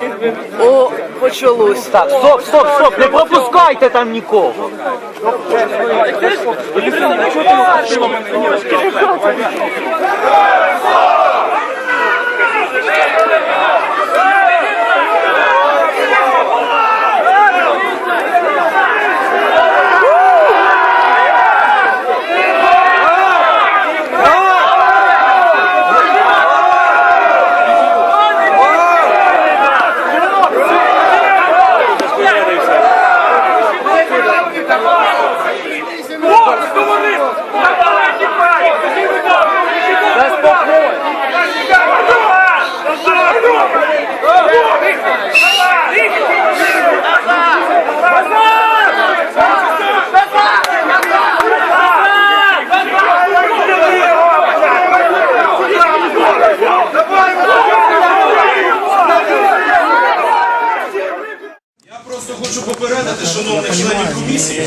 О, почалось. Так, стоп, стоп, стоп, не пропускайте там нікого. Я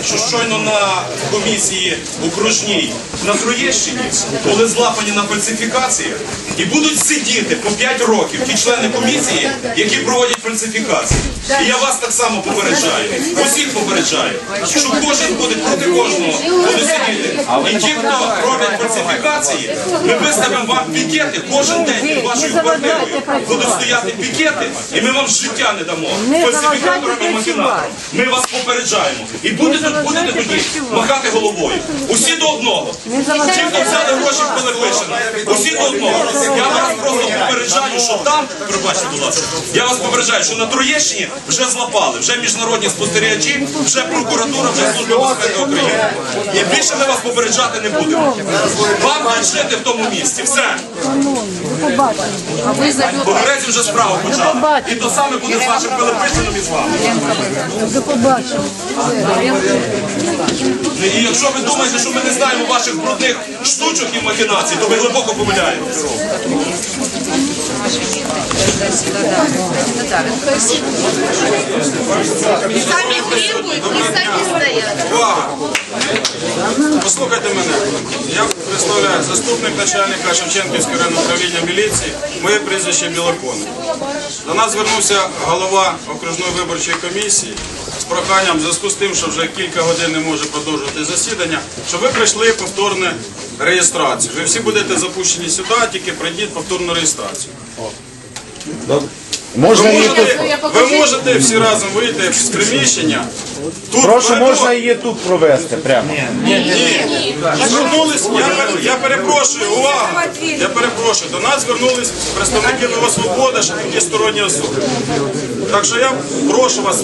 що щойно на комісії окружній на Троєщині були злапані на фальсифікаціях і будуть сидіти по 5 років ті члени комісії, які проводять фальсифікації. І я вас так само попереджаю, усіх попереджаю, що кожен буде проти кожного буде сидіти. І ті, хто роблять фальсифікації, ми виставимо вам пікети кожен день під вашою квартирою. Будуть стояти пікети, і ми вам життя не дамо. Фальсифікаторам і макінаторам. Ми вас попереджаємо. І будете, будете тоді махати головою. Усі до одного. Ті, хто взяли гроші в Пилипишина. Усі до одного. Я вас просто попереджаю, що там, пробачте, будь ласка, я вас попереджаю, що на Троєщині вже злапали, вже міжнародні спостерігачі, вже прокуратура, вже служба безпеки України. І більше ми вас попереджати не будемо. Вам не жити в тому місці. Все. Бо вже справу почав. І то саме буде з вашим Пилипишином і з вами. І якщо ви думаєте, що ми не знаємо ваших брудних штучок і махінацій, то ви глибоко помиляєтесь. Самі хлібують і самі стоять. Послухайте мене. Я представляю заступник начальника Шевченківського районного управління міліції, моє прізвище Білокон. До нас звернувся голова окружної виборчої комісії проханням в зв'язку з тим, що вже кілька годин не може продовжувати засідання, щоб ви прийшли повторну реєстрацію. Ви всі будете запущені сюди, тільки пройдіть повторну реєстрацію. Можна Ви її тут. можете, ви можете всі разом вийти з приміщення. Тут Прошу, перед- можна її тут провести прямо. Ні, звернулись, я, пер- я перепрошую, увага, я перепрошую, до нас звернулись представники Нова Свобода, що такі сторонні особи. Так що я прошу вас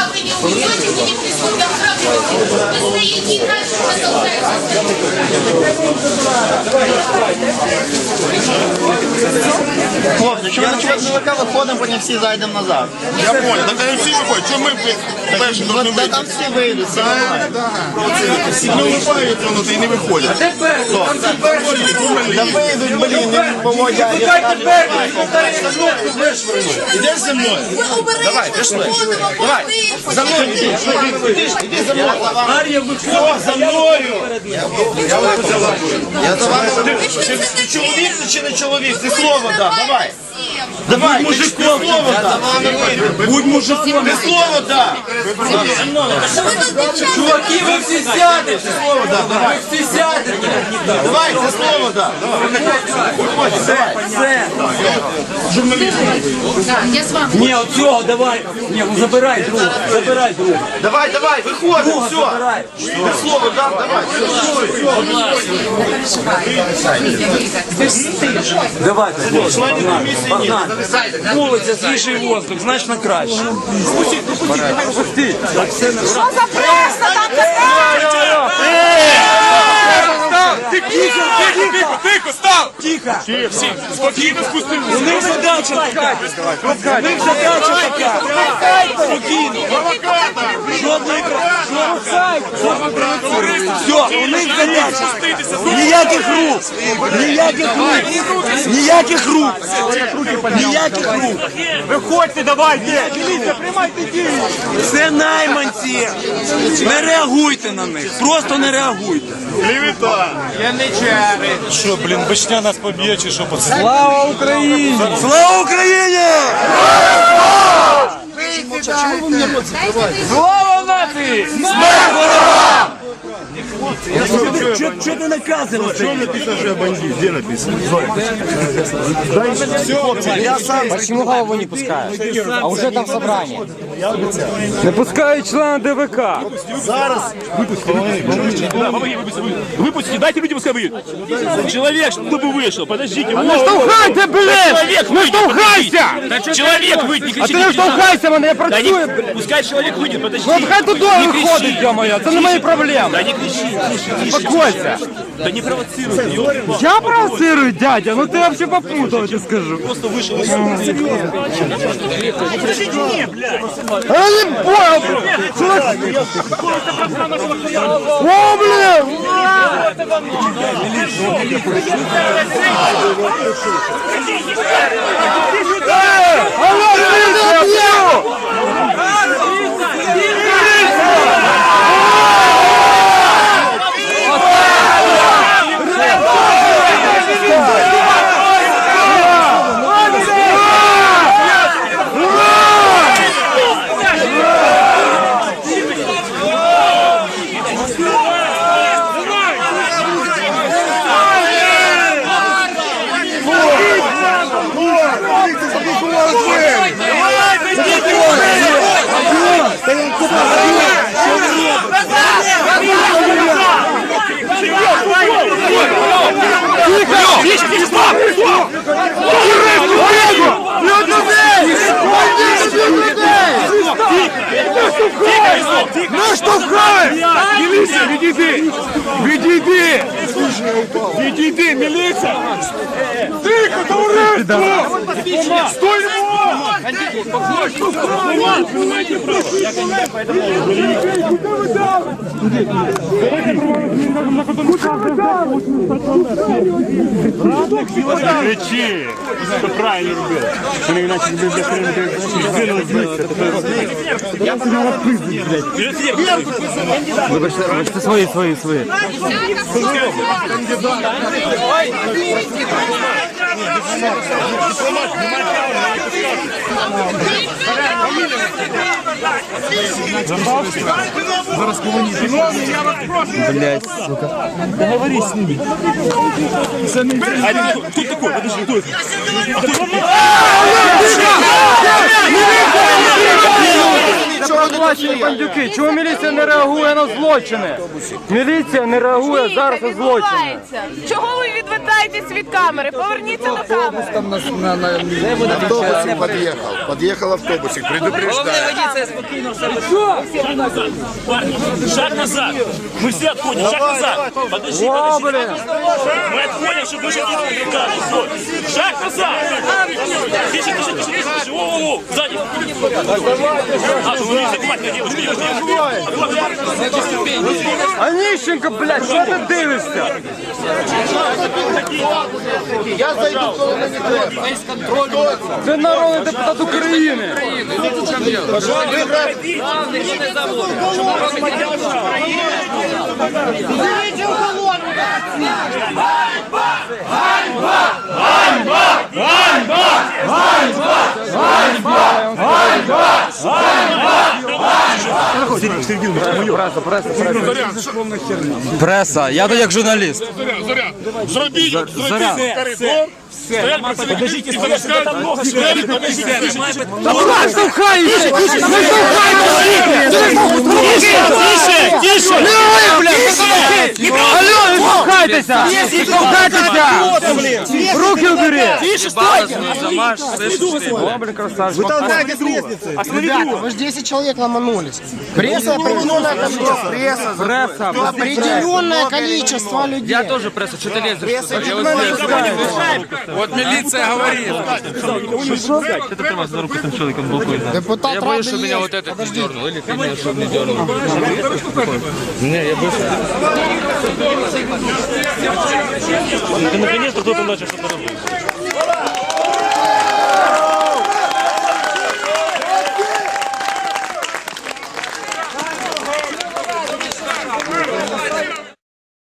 вы не уйдете, мы не присутствуем Вы стоите и дальше продолжаете. Хлопці, що ми на чоловіка виходимо, потім всі зайдемо назад. Я понял, так не всі виходять, чому ми перші Ну, та там всі вийдуть, все нормально. Не виходять, воно і не виходять. Та вийдуть, блін, не поводять. Ідеш зі мною? Ви обережно пішли. Давай, за мною. За мною! Я за вами Ти чоловік чи не чоловік? Ти слово дав, давай. Давай, мужик, ти. Будь мужиком. Ти слово дав. Чуваки, ви всі сядете! Слово дав, давай. Всі сядете! Давай, ти слово дав. Все! Я з вами. Ні, оцього давай! Ні, ну забирай друга, забирай друга. Давай, давай, виходимо, все. забирай. Ти слово дав, давай. Давайте, хлопці, погнали, погнали. Вулиця, свіжий воздух, значно краще. Ну не Що за преса там Тихо, тихо, тихо, став! Тихо! Всі, спокійно спустилися. У них задача така. У них задача така. Спокійно. Жодної Все, у них задача. Ніяких рук. Ніяких рук. Ніяких рук. Ніяких рук. Виходьте, давайте! Міліція, приймайте дії! Це найманці. Не реагуйте на них. Просто не реагуйте. Я не червень! Що, блін, башня нас поб'є чи що, пацани? Слава Україні! Слава Україні! Слава нації! Смерть ворогам! Що я сам. Почему голову не пускаю, А уже там собрание. Не пускают члена ДВК. Выпустите, дайте людям пускай выйдут. Человек, чтобы вышел, подождите. Не штовхайте, блин! Человек Не выйдет, штовхайся! подождите. Человек выйдет, не А кричите. ти не штовхайся мене, я Да працюю! не, пускай человек выйдет, подожди. Ну от хай туди Не виходить, кричи. я моя, це не мої проблеми. Да не кричи. Успокойся. Да не провоцируй. ёлки. Я провоцирую, дядя, ну ти вообще попутал, я тебе скажу. Просто вышел. Я не понял, блин. О, блин! Відійди, міліція! Тихо, товариство! Стоїмо! Кричи! Правильно робили. Вони іначе не для хрена Вибачте, вибачте, свої, свої, свої. Блять, сука. Поговори с ними. Кто такой? Подожди, кто это? Бачили бандюки, чому міліція не реагує на злочини? Міліція не реагує зараз на злочини. Чого ви відвертаєтесь від камери? Поверніться до камери. Автобусик подъехал. Подъехал автобусик, предупреждаю. Шаг назад! Мы все отходим, шаг назад! Подожди, подожди! Мы отходим, чтобы мы сейчас не. Шаг назад! Тише, тише, тише, тише! Воу-воу-воу! Сзади! Аніщенко, блядь, що ти дивишся? Я зайду, коли мені треба. Це народний депутат України. Преса, преса. Преса, я тут як журналіст. Заря, заря! Зробіть, зробіть коридор. Тише, тише! Алло, не! Не! Руки убери! Тише, стойте! О, блин, красавчик. Ребята, вы же 10 человек ломанулись. Пресса определенное количество. Пресса. Пресса. Определенное количество людей. Я тоже пресса, что ты лезешь? От міліція говорить. Депутат Я боюсь, Рады что меня есть. вот этот не дернул. Или ты меня, чтобы не дернул. Не, я быстро. Наконец-то кто-то начал что-то робити.